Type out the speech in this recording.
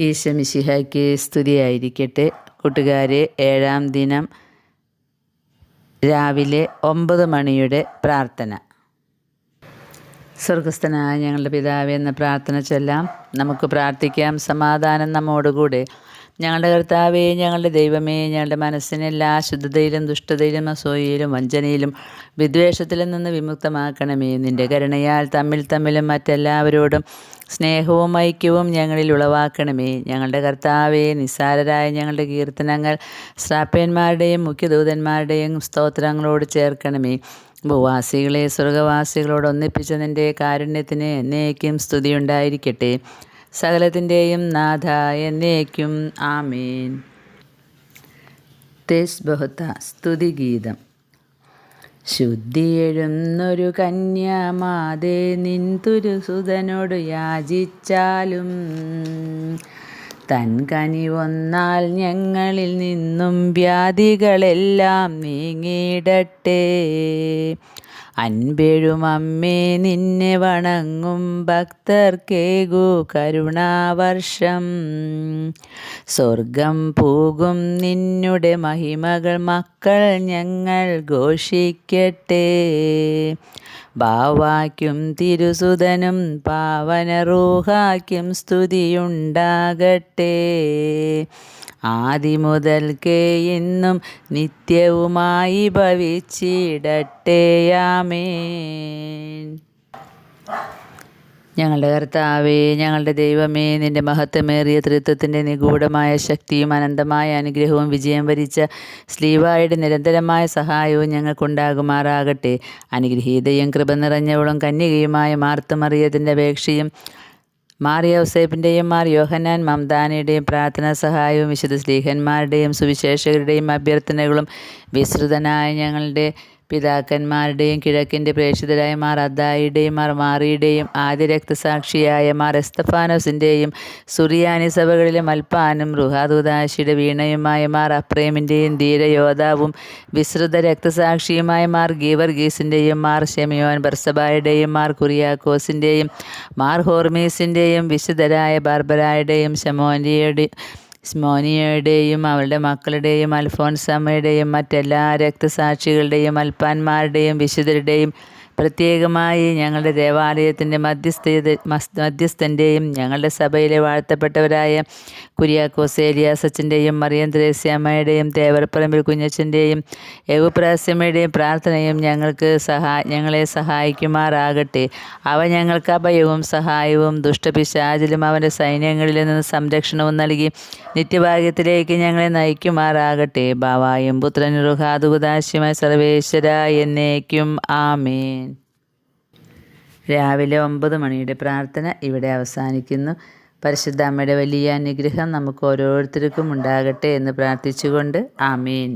ഈശമിശിഹായ്ക്ക് സ്തുതിയായിരിക്കട്ടെ. കൂട്ടുകാരെ ഏഴാം ദിനം രാവിലെ ഒമ്പത് മണിയുടെ പ്രാർത്ഥന. സ്വർഗസ്ഥനായ ഞങ്ങളുടെ പിതാവേ എന്ന പ്രാർത്ഥന ചൊല്ലാം നമുക്ക് പ്രാർത്ഥിക്കാം. സമാധാനം നമ്മോടുകൂടെ. ഞങ്ങളുടെ കർത്താവേ ഞങ്ങളുടെ ദൈവമേ ഞങ്ങളുടെ മനസ്സിനെ എല്ലാ ശുദ്ധതയിലും ദുഷ്ടതയിലും അസൂയയിലും വഞ്ചനയിലും വിദ്വേഷത്തിലും നിന്ന് വിമുക്തമാക്കണമേ. നിന്റെ കരുണയാൽ തമ്മിൽ തമ്മിലും മറ്റെല്ലാവരോടും സ്നേഹവും ഐക്യവും ഞങ്ങളിൽ ഉളവാക്കണമേ. ഞങ്ങളുടെ കർത്താവെ നിസ്സാരരായ ഞങ്ങളുടെ കീർത്തനങ്ങൾ ശ്രാപ്യന്മാരുടെയും മുഖ്യദൂതന്മാരുടെയും സ്തോത്രങ്ങളോട് ചേർക്കണമേ. ഭൂവാസികളെ സ്വർഗവാസികളോട് ഒന്നിപ്പിച്ച നിന്റെ കാരുണ്യത്തിന് എന്നേക്കും സ്തുതിയുണ്ടായിരിക്കട്ടെ. സകലത്തിന്റെയും നാഥ എന്നേക്കും. ആമേൻ. തേസ് ബഹുത്ത സ്തുതിഗീതം ശുദ്ധിയെഴുന്നൊരു കന്യാമാതേ നിൻതുരു സുതനോട് യാചിച്ചാലും തൻ കനിവൊന്നാൽ ഞങ്ങളിൽ നിന്നും വ്യാധികളെല്ലാം നീങ്ങിയിടട്ടെ അൻപെഴും അമ്മേ നിന്നെ വണങ്ങും ഭക്തർക്കേകു കരുണാവർഷം. സ്വർഗം പോകും നിന്നുടെ മഹിമകൾ മക്കൾ ഞങ്ങൾ ഘോഷിക്കട്ടെ. ബാവാക്കും തിരുസുതനും പാവനറൂഹാക്കും സ്തുതിയുണ്ടാകട്ടെ. ആദിമുതൽക്കേ ഇന്നും നിത്യവുമായി ഭവിച്ചിടട്ടെയാമേൻ ഞങ്ങളുടെ കർത്താവേ ഞങ്ങളുടെ ദൈവമേ നിന്റെ മഹത്വമേറിയ തൃത്വത്തിന്റെ നിഗൂഢമായ ശക്തിയും അനന്തമായ അനുഗ്രഹവും വിജയം വരിച്ച സ്ലീവായുടെ നിരന്തരമായ സഹായവും ഞങ്ങൾക്കുണ്ടാകുമാറാകട്ടെ. അനുഗ്രഹീതയും കൃപ നിറഞ്ഞവളും കന്യകയുമായ മാർത്തുമറിയതിന്റെ അപേക്ഷയും മാർ യോസേപ്പിന്റെയും മാർ യോഹന്നാൻ മംദാനയുടെയും പ്രാർത്ഥനാ സഹായവും വിശുദ്ധ സ്ലീഹന്മാരുടെയും സുവിശേഷകരുടെയും അഭ്യർത്ഥനകളും വിസ്തൃതനായ ഞങ്ങളുടെ പിതാക്കന്മാരുടെയും കിഴക്കിന്റെ പ്രേക്ഷിതരായ മാർ അദ്ദായിയുടെയും മാർ മാറിയുടെയും ആദ്യ രക്തസാക്ഷിയായ മാർ എസ്തഫാനോസിന്റെയും സുറിയാനി സഭകളിലെ മൽപ്പാനും റുഹാദുദാശിയുടെ വീണയുമായ മാർ അപ്രേമിന്റെയും ധീരയോദ്ധാവും വിസ്തൃത രക്തസാക്ഷിയുമായ മാർ ഗീവർഗീസിന്റെയും മാർ ഷെമിയോൻ ബർസബായുടെയും മാർ കുറിയാക്കോസിന്റെയും മാർ ഹോർമീസിന്റെയും വിശുദ്ധരായ ബാർബരായുടെയും ഷമോനിയുടെ സ്മോനിയയുടെയും അവളുടെ മക്കളുടെയും അൽഫോൻസമ്മയുടെയും മറ്റെല്ലാ രക്തസാക്ഷികളുടെയും അൽപ്പാന്മാരുടെയും വിശുദ്ധരുടെയും പ്രത്യേകമായി ഞങ്ങളുടെ ദേവാലയത്തിന്റെ മധ്യസ്ഥ മധ്യസ്ഥന്റെയും ഞങ്ങളുടെ സഭയിലെ വാഴ്ത്തപ്പെട്ടവരായ കുര്യാക്കോസ് ഏലിയാസച്ചന്റെയും മറിയം ത്രേസ്യാമ്മയുടെയും തേവർപ്പറമ്പിൽ കുഞ്ഞച്ചന്റെയും യവുപ്രാസ്യമ്മയുടെയും പ്രാർത്ഥനയും ഞങ്ങൾക്ക് സഹാ ഞങ്ങളെ സഹായിക്കുമാറാകട്ടെ. അവ ഞങ്ങൾക്ക് അഭയവും സഹായവും ദുഷ്ടപിശാചിലും അവന്റെ സൈന്യങ്ങളിൽ നിന്ന് സംരക്ഷണവും നൽകി നിത്യഭാഗ്യത്തിലേക്ക് ഞങ്ങളെ നയിക്കുമാറാകട്ടെ. ബാവായും പുത്രനും റുഹാദുകുദാശ്യമായ സർവേശ്വര എന്നേക്കും. ആമേൻ. രാവിലെ ഒമ്പത് മണിയുടെ പ്രാർത്ഥന ഇവിടെ അവസാനിക്കുന്നു. പരിശുദ്ധ അമ്മയുടെ വലിയ അനുഗ്രഹം നമുക്ക് ഓരോരുത്തർക്കും ഉണ്ടാകട്ടെ എന്ന് പ്രാർത്ഥിച്ചുകൊണ്ട് ആമേൻ.